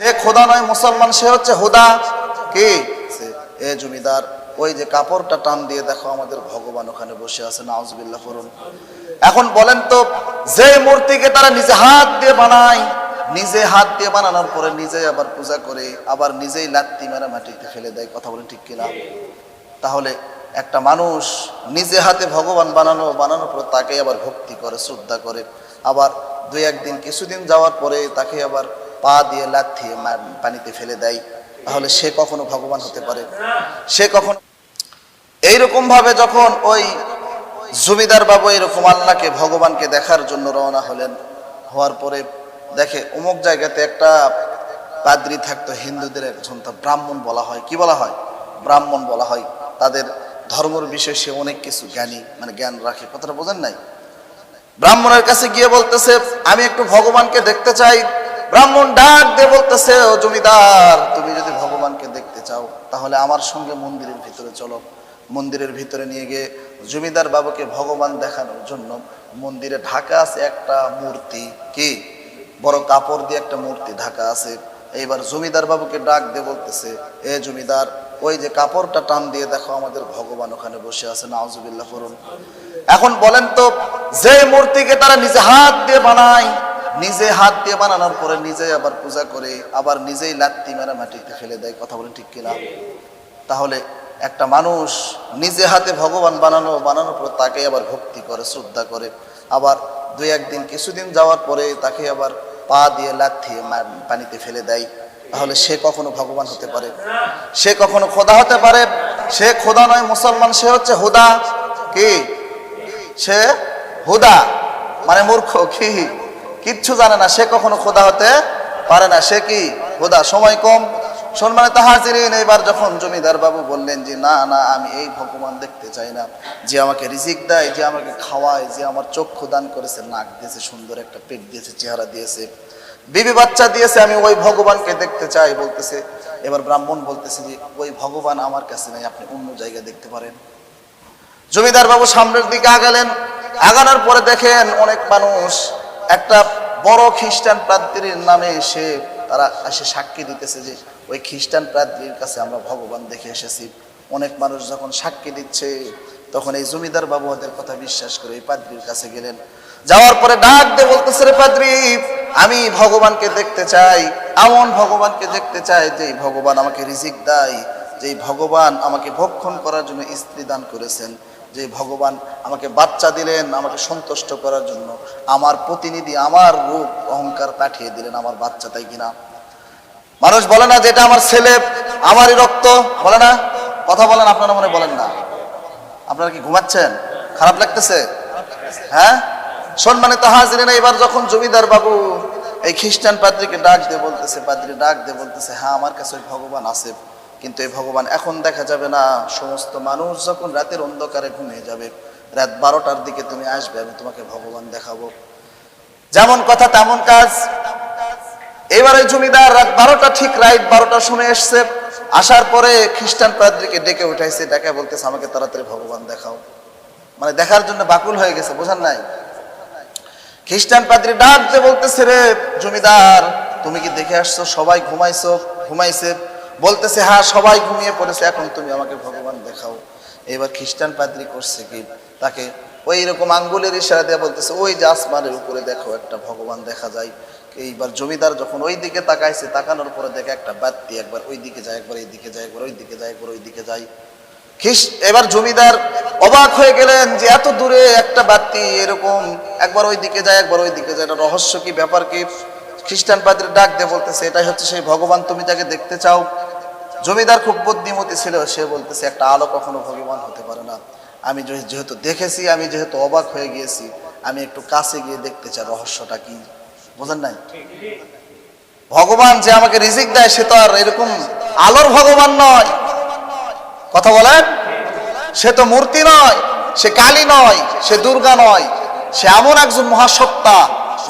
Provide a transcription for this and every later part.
সে খোদা নয় মুসলমান, সে হচ্ছে হুদা। কে? এ জমিদার। ওই যে কাপড়টা টান দিয়ে দেখো আমাদের ভগবান ওখানে বসে আছে, নাউজবিল্লাহ করুন এখন বলেন তো, যে মূর্তিকে তারা নিজে হাত দিয়ে বানায়, নিজে হাত দিয়ে বানানোর পরে নিজে আবার পূজা করে, আবার নিজেই লাত্তি মেরা মাটিতে ফেলে দেয়, কথা বলেন ঠিক কিনা? তাহলে একটা মানুষ নিজে হাতে ভগবান বানানো, বানানোর পর তাকে আবার ভক্তি করে, শ্রদ্ধা করে। আবার দুই একদিন কিছুদিন যাওয়ার পরে তাকে আবার পা দিয়ে লাথিয়ে পানিতে ফেলে দেয়, তাহলে সে কখনো ভগবান হতে পারে? সে কখনো এইরকম ভাবে যখন ওই জমিদার বাবু এরকম আল্লাহকে, ভগবানকে দেখার জন্য রওনা হলেন, হওয়ার পরে দেখে অমুক জায়গাতে একটা পাদ্রি থাকতো, হিন্দুদের একজন, তা ব্রাহ্মণ বলা হয়। কি বলা হয়? ব্রাহ্মণ বলা হয়। তাদের ধর্মর বিষয়ে সে অনেক কিছু জ্ঞানী মানে জ্ঞান রাখে। কথাটা বোঝেন নাই? ব্রাহ্মণের কাছে গিয়ে বলতেছে, আমি একটু ভগবানকে দেখতে চাই। ব্রাহ্মণ ডাক দিয়ে বলতেছে, ও জমিদার, তুমি যদি ভগবানকে দেখতে চাও, তাহলে আমার সঙ্গে মন্দিরের ভিতরে চলো। মন্দিরের ভিতরে নিয়ে গিয়ে জমিদার বাবুকে ভগবান দেখানোর জন্য মন্দিরে ঢাকা আছে একটা মূর্তি, কি? বড় কাপড় দিয়ে একটা মূর্তি ঢাকা আছে। এইবার জমিদার বাবুকে ডাক দিয়ে বলতেছে, এ জমিদার, ওই যে কাপড়টা টান দিয়ে দেখো, আমাদের ভগবান ওখানে বসে আছে, নাউজুবিল্লাহ করুন এখন বলেন তো, যে মূর্তিকে তারা নিজে হাত দিয়ে বানায় নিজে হাত দিয়ে বানানোর পরে নিজে আবার পূজা করে, আবার নিজেই লাত্তি মেরা মাটিতে ফেলে দেয়, কথা বলেন ঠিক কিনা? তাহলে একটা মানুষ নিজে হাতে ভগবান বানানো, বানানোর পর তাকে আবার ভক্তি করে, শ্রদ্ধা করে। আবার দুই একদিন কিছুদিন যাওয়ার পরে তাকে আবার পা দিয়ে লাথিয়ে পানিতে ফেলে দেয়। তাহলে সে কখনো ভগবান হতে পারে? সে কখনো খোদা হতে পারে? সে খোদা নয়, মুসলমান, সে হচ্ছে হুদা। কি? সে হুদা। মানে মূর্খ, কি? কিচ্ছু জানে না, সে কখনো খোদা হতে পারে না। সে কি হুদা সময় কম। সম্মানিত হাজিরিন, এবার যখন জমিদার বাবু বললেন যে, না না, আমি এই ভগবান দেখতে চাই না। যে আমাকে রিজিক দেয়, যে আমাকে খাওয়ায়, যে আমার চক্ষু দান করেছে, নাক দিয়েছে, সুন্দর একটা পেট দিয়েছে, চেহারা দিয়েছে, বিবি বাচ্চা দিয়েছে, আমি ওই ভগবানকে দেখতে চাই। বলতেছে, এবার ব্রাহ্মণ বলতেছে যে, ওই ভগবান আমার কাছে নাই, আপনি অন্য জায়গায় দেখতে পারেন। জমিদার বাবু সামনের দিকে আগালেন। আগানোর পরে দেখেন অনেক মানুষ একটা বড় খ্রিস্টান প্রাদ্রির নামে এসে তারা এসে সাক্ষী দিতেছে যে, ওই খ্রিস্টান প্রাদ্রির কাছে আমরা ভগবান দেখে এসেছি। অনেক মানুষ যখন সাক্ষী দিচ্ছে, তখন এই জমিদার বাবু ওদের কথা বিশ্বাস করে এই পাদ্রির কাছে গেলেন। যাওয়ার পরে ডাক দিয়ে বলতেছে, রে পাদ্রি, আমি ভগবানকে দেখতে চাই। এমন ভগবানকে দেখতে চাই যে ভগবান আমাকে রিজিক দেয় যে ভগবান আমাকে ভক্ষণ করার জন্য স্ত্রী দান করেছেন। যে ভগবান আমাকে বাচ্চা দিলেন, আমাকে সন্তুষ্ট করার জন্য। আমার প্রতিনিধি, আমার রূপ অহংকার পাঠিয়ে দিলেন আমার বাচ্চা, তাই কিনা মানুষ বলে না যে এটা আমার ছেলে, আমারই রক্ত, বলে না? কথা বলেন, আপনারা মনে বলেন না। আপনারা কি ঘুমাচ্ছেন? খারাপ লাগতেছে? হ্যাঁ? সম্মানিত হাজিরেন, এবার যখন জমিদার বাবু এই খ্রিস্টান পাদ্রীকে ডাক দিয়ে বলতেছে, পাদ্রী ডাক দিয়ে বলতেছে হ্যাঁ আমার কাছে ভগবান আছে। কিন্তু এই ভগবান, এখন দেখা যাবে না, সমস্ত মানুষ যখন রাতের অন্ধকারে ঘুমিয়ে যাবে, রাত বারোটার দিকে তুমি আসবে, আমি তোমাকে ভগবান দেখাবো। যেমন কথা, তেমন কাজ। এবারে জমিদার, রাত বারোটা, ঠিক রাইট বারোটা শুনে এসছে। আসার পরে খ্রিস্টান পাদ্রীকে ডেকে উঠাইছে, ডেকে বলতেছে, আমাকে তাড়াতাড়ি ভগবান দেখাও। মানে দেখার জন্য বাকুল হয়ে গেছে বোঝান নাই। খ্রিস্টান পাদ্রী ডাক দিয়ে বলতেছে, রে জমিদার, তুমি কি দেখে আসছো? সবাই ঘুমাইছো, ঘুমাইছে। বলতেছে হ্যাঁ সবাই ঘুমিয়ে পড়েছে, এখন তুমি আমাকে ভগবান দেখাও। এবার খ্রিস্টান পাদ্রী করছে কি? তাকে ওই রকম আঙ্গুলের ইশারা দিয়ে বলতেছে, ওই যে আসমানের উপরে দেখো একটা ভগবান দেখা যায়। এইবার জমিদার যখন ওই দিকে তাকাইছে, তাকানোর পরে দেখে একটা বাত্তি একবার ওই দিকে যায়, একবার এই দিকে যায়, একবার ওই দিকে যায়, একবার ওই দিকে যায় এবার জমিদার অবাক হয়ে গেলেন যে এত দূরে একটা বাতি এরকম একবার ওই দিকে যায়, একবার ওই দিকে যায়। এটা রহস্য কি, ব্যাপার কি? খ্রিস্টান পাদ্রী ডাক দিয়ে বলতেছে, এটাই হচ্ছে সেই ভগবান, তুমি যাকে দেখতে চাও জমিদার খুব বুদ্ধিমতী ছিল, সে বলতেছে, একটা আলো কখনো ভগবান হতে পারে না। আমি যেহেতু দেখেছি, আমি যেহেতু অবাক হয়ে গিয়েছি, আমি একটু কাছে গিয়ে দেখতে চাই রহস্যটা কি। বোঝেন নাই? ভগবান যে আমাকে রিজিক দেয়, সে তো আর এরকম আলোর ভগবান নয়। কথা বলেন? সে তো মূর্তি নয়, সে কালী নয়, সে দুর্গা নয়, সে এমন একজন মহাসত্তা,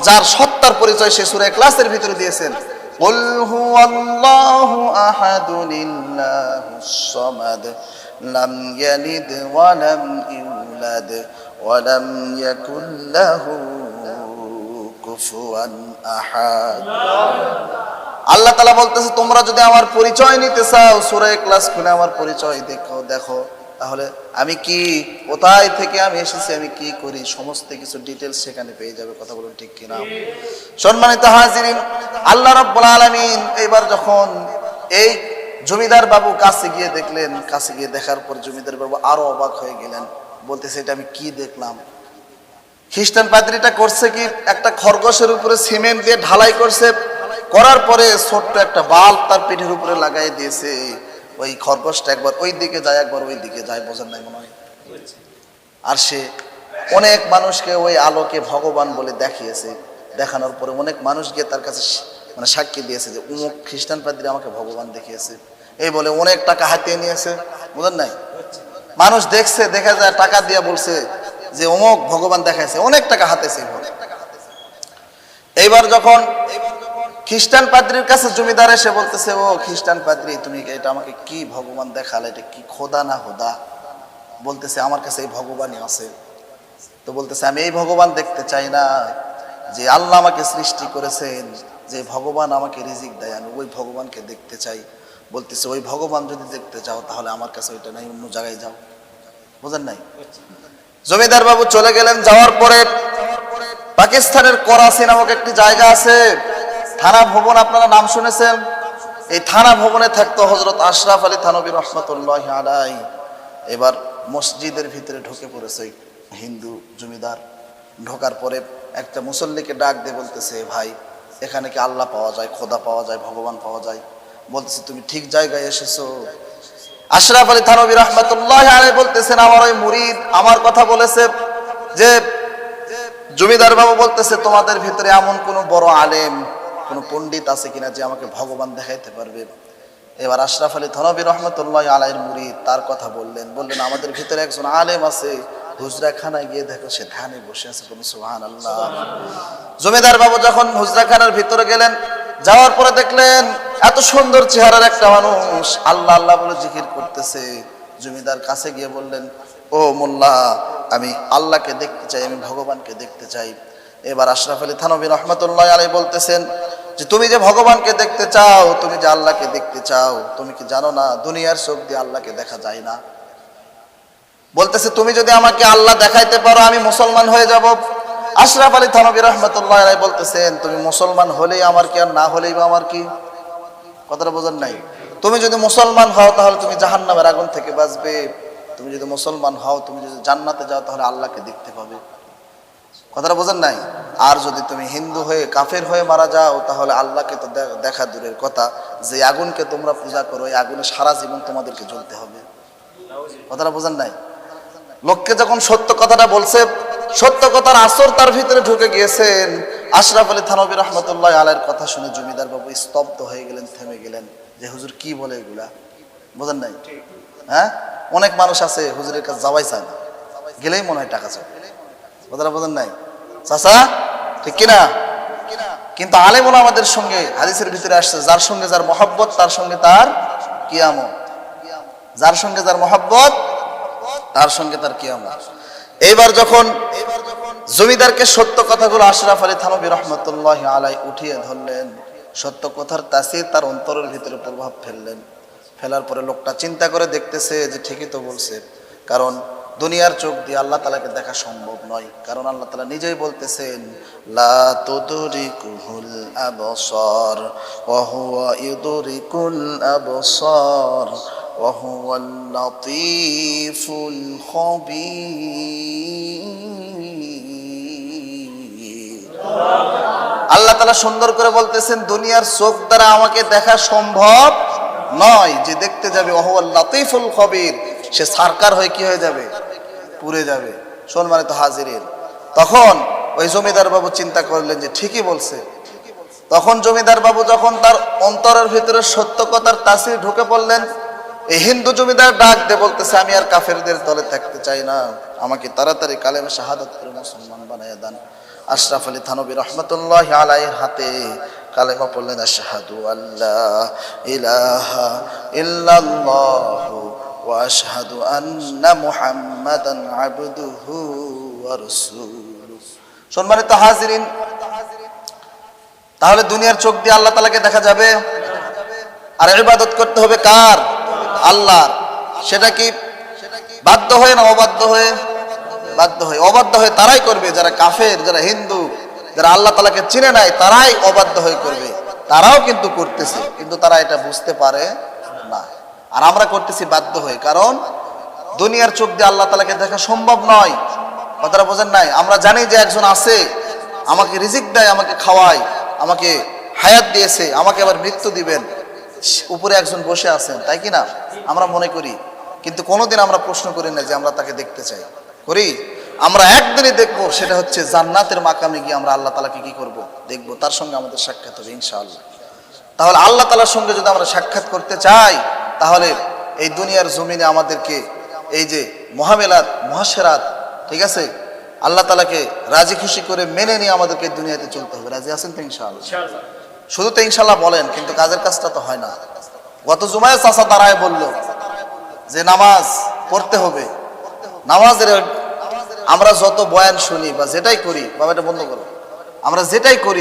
যার সত্তার পরিচয় সে সুরে ক্লাসের ভিতরে দিয়েছেন। قل هو الله أحد الله الصمد لم يلد ولم يولد ولم يكن له كفوا أحد আল্লাহ তালা বলতেছে তোমরা যদি আমার পরিচয় নিতে চাও সুরায় ক্লাস খুলে আমার পরিচয় দেখো দেখো তাহলে আমি কি কোথায় থেকে আমি এসেছি, আমি কি করি? সমস্ত কিছু ডিটেলস সেখানে পেয়ে যাবে, কথা বলুন ঠিক কিনা? সম্মানিত হাজিরিন, আল্লাহ রাব্বুল আলামিন এবার যখন এই জমিদার বাবু কাছে গিয়ে দেখলেন, কাছে গিয়ে দেখার পর জমিদার বাবু আরও অবাক হয়ে গেলেন। বলতেছে, এটা আমি কি দেখলাম? খ্রিস্টান পাদ্রিটা করছে কি? একটা খরগোশের উপরে সিমেন্ট দিয়ে ঢালাই করছে, করার পরে ছোট্ট একটা বাল্ব তার পিঠের উপরে লাগাই দিয়েছে। ওই খরগোশটা একবার ওই দিকে যায়, একবার ওই দিকে যায়, বোঝেন নাই মনে হয়? আর সে অনেক মানুষকে ওই আলোকে ভগবান বলে দেখিয়েছে, দেখানোর পরে অনেক মানুষ গিয়ে তার কাছে মানে সাক্ষী দিয়েছে যে, উমুক খ্রিস্টান পাদ্রী আমাকে ভগবান দেখিয়েছে। এই বলে অনেক টাকা হাতিয়ে নিয়েছে, বুঝেন নাই? মানুষ দেখছে, দেখা যায়, টাকা দিয়ে বলছে যে অমুক ভগবান দেখাইছে, অনেক টাকা হাতেছে। এইবার যখন খ্রিস্টান পাদ্রির কাছে জমিদার এসে বলতেছে, ও খ্রিস্টান পাদ্রি, তুমি এটা আমাকে কি ভগবান দেখালে? এটা কি খোদা না হোদা বলতেছে, আমার কাছে এই ভগবানই আছে। তো বলতেছে, আমি এই ভগবান দেখতে চাই না। যে আল্লাহ আমাকে সৃষ্টি করেছেন, যে ভগবান আমাকে রিজিক দেয়, আমি ওই ভগবানকে দেখতে চাই। বলতেছে, ওই ভগবান যদি দেখতে চাও, তাহলে আমার কাছে ওইটা নাই, অন্য জায়গায় যাও। বোঝেন নাই? জমিদার বাবু চলে গেলেন, যাওয়ার পরে পাকিস্তানের করাচি নামক একটি জায়গা আছে। থানা ভবন, আপনারা নাম শুনেছেন? এই থানা ভবনে থাকতো হজরত আশরাফ আলী থানবী রহমতুল্লাহ আলাই এবার মসজিদের ভিতরে ঢুকে পড়েছে হিন্দু জমিদার। ঢোকার পরে একটা মুসল্লিকে ডাক দিয়ে বলতেছে ভাই, এখানে কি আল্লাহ পাওয়া যায়, খোদা পাওয়া যায়, ভগবান পাওয়া যায়? বলতেছে, তুমি ঠিক জায়গায় এসেছ। আশরাফ আলী থানবী রহমতুল্লাহ আলাই বলতেছেন, আমার ওই মুরিদ আমার কথা বলেছে যে, জমিদার বাবু বলতেছে, তোমাদের ভিতরে এমন কোন বড় আলেম কোন পণ্ডিত আছে কিনা যে আমাকে ভগবান দেখাইতে পারবে? এবার আশরাফ আলী থনবী রহমতুল্লাহ আলাইয়ের মুড়ি তার কথা বললেন। বললেন, আমাদের ভিতরে একজন আলেম আছে, হুজরাখানায় গিয়ে দেখো সে ধানে বসে আছে কোন সুহান আল্লাহ জমিদার বাবু যখন হুজরাখানার ভিতরে গেলেন, যাওয়ার পরে দেখলেন, এত সুন্দর চেহারার একটা মানুষ, আল্লাহ আল্লাহ বলে জিকির করতেছে। জমিদার কাছে গিয়ে বললেন, ও মোল্লা, আমি আল্লাহকে দেখতে চাই, আমি ভগবানকে দেখতে চাই। এবার আশরাফ আলী থানবী রহমতুল্লাহ আলী বলতেছেন যে তুমি যে ভগবানকে দেখতে চাও, তুমি যে আল্লাহকে দেখতে চাও, তুমি কি জানো না, দুনিয়ার চোখ দিয়ে আল্লাহকে দেখা যায় না? বলতেছে, তুমি যদি আমাকে আল্লাহ দেখাইতে পারো, আমি মুসলমান হয়ে যাব। আশরাফ আলী থানবী রহমতুল্লাহ বলতেছেন, তুমি মুসলমান হলেই আমার কি আর না হলেই বা আমার কি? কথাটা বোঝার নাই। তুমি যদি মুসলমান হও, তাহলে তুমি জাহান্নামের আগুন থেকে বাঁচবে। তুমি যদি মুসলমান হও, তুমি যদি জান্নাতে যাও, তাহলে আল্লাহকে দেখতে পাবে। কথাটা বোঝেন নাই? আর যদি তুমি হিন্দু হয়ে কাফের হয়ে মারা যাও, তাহলে আল্লাহকে তো দেখা দূরের কথা। যে আগুনকে তোমরা পূজা করো, এই আগুনে সারা জীবন তোমাদেরকে জ্বলতে হবে। কথাটা বোঝেন নাই? লোককে যখন সত্য কথাটা বলছে, সত্য কথার আসর তার ভিতরে ঢুকে গিয়েছেন। আশরাফ আলী থানবী রহমতুল্লাহ আলের কথা শুনে জমিদার বাবু স্তব্ধ হয়ে গেলেন, থেমে গেলেন। যে হুজুর কি বলে এগুলা? বোঝেন নাই? হ্যাঁ? অনেক মানুষ আছে হুজুরের কাছে যাওয়াই চায় না। গেলেই মনে হয় টাকা চায়। কথাটা বোঝেন নাই? চাচা, ঠিক কিনা? কিন্তু আলেমুল আমাদের সঙ্গে হাদিসের ভিতরে আসছে, যার সঙ্গে যার মহব্বত, তার সঙ্গে তার কিয়ামত। যার সঙ্গে যার মহব্বত, তার সঙ্গে তার কিয়ামত। এইবার যখন জমিদারকে সত্য কথাগুলো আশরাফ আলী থানবী রহমতুল্লাহ আলাই উঠিয়ে ধরলেন, সত্য কথার তাসির তার অন্তরের ভিতরে প্রভাব ফেললেন। ফেলার পরে লোকটা চিন্তা করে দেখতেছে যে ঠিকই তো বলছে। কারণ দুনিয়ার চোখ দিয়ে আল্লাহ তালাকে দেখা সম্ভব নয়। কারণ আল্লাহ তালা নিজেই বলতেছেন আল্লাহ তালা সুন্দর করে বলতেছেন, দুনিয়ার চোখ দ্বারা আমাকে দেখা সম্ভব নয়। যে দেখতে যাবে ওহুয়াল লাতিফুল খবির সে সারকার হয়ে কি হয়ে যাবে? পুড়ে যাবে। সম্মানিত হাজিরের তখন ওই জমিদার বাবু চিন্তা করলেন যে ঠিকই বলছে। তখন জমিদার বাবু যখন তার অন্তরের ভিতরে সত্য কথার তাসির ঢুকে পড়লেন, এই হিন্দু জমিদার ডাক দিয়ে বলতেছে, আমি আর কাফেরদের তলে থাকতে চাই না। আমাকে তাড়াতাড়ি কালেমে শাহাদত করে মুসলমান বানায় দেন। আশরাফ আলী থানবী রহমতুল্লাহ আলাইয়ের হাতে কালেমা পড়লেন, আশহাদু আল্লাহ ইলাহা ইল্লাল্লাহু আন্না মুহাম্মাদান আবদুহু ওয়া রাসূলুহু সম্মানিত হাজিরিন, তাহলে দুনিয়ার চোখ দিয়ে আল্লাহ তালাকে দেখা যাবে? আর ইবাদত করতে হবে কার? আল্লাহর। সেটা কি বাধ্য হয়ে না অবাধ্য হয়ে? বাধ্য হয়ে। অবাধ্য হয়ে তারাই করবে। যারা কাফের, যারা হিন্দু, যারা আল্লাহ তালাকে চিনে নাই, তারাই অবাধ্য হয়ে করবে। তারাও কিন্তু করতেছে, কিন্তু তারা এটা বুঝতে পারে না। আর আমরা করতেছি বাধ্য হয়ে। কারণ দুনিয়ার চোখ দিয়ে আল্লাহ তালাকে দেখা সম্ভব নয়। কথাটা বোঝেন নাই? আমরা জানি যে একজন আছে, আমাকে রিজিক দেয়, আমাকে খাওয়ায়, আমাকে হায়াত দিয়েছে, আমাকে আবার মৃত্যু দিবেন। উপরে একজন বসে আছেন, তাই কি না? আমরা মনে করি। কিন্তু কোনোদিন আমরা প্রশ্ন করি না যে আমরা তাকে দেখতে চাই। করি? আমরা একদিনই দেখব, সেটা হচ্ছে জান্নাতের মাকামে গিয়ে আমরা আল্লাহ তালাকে কি করব? দেখব। তার সঙ্গে আমাদের সাক্ষাৎ হবে ইনশাআল্লাহ। তাহলে আল্লাহ তালার সঙ্গে যদি আমরা সাক্ষাৎ করতে চাই তাহলে এই দুনিয়ার জমিনে আমাদেরকে এই যে মহামেলাত মহাসেরাত ঠিক আছে? আল্লাহ তালাকে রাজি খুশি করে মেনে নিয়ে আমাদেরকে দুনিয়াতে চলতে হবে। রাজি আছেন তো ইনশাআল্লাহ? শুধু তো ইনশাল্লাহ বলেন কিন্তু কাজের কাজটা তো হয় না। গত জুমায় চাষা দাঁড়ায় বলল যে নামাজ পড়তে হবে। নামাজের আমরা যত বয়ান শুনি বা যেটাই করি বাবা এটা বন্ধ করো। আমরা যেটাই করি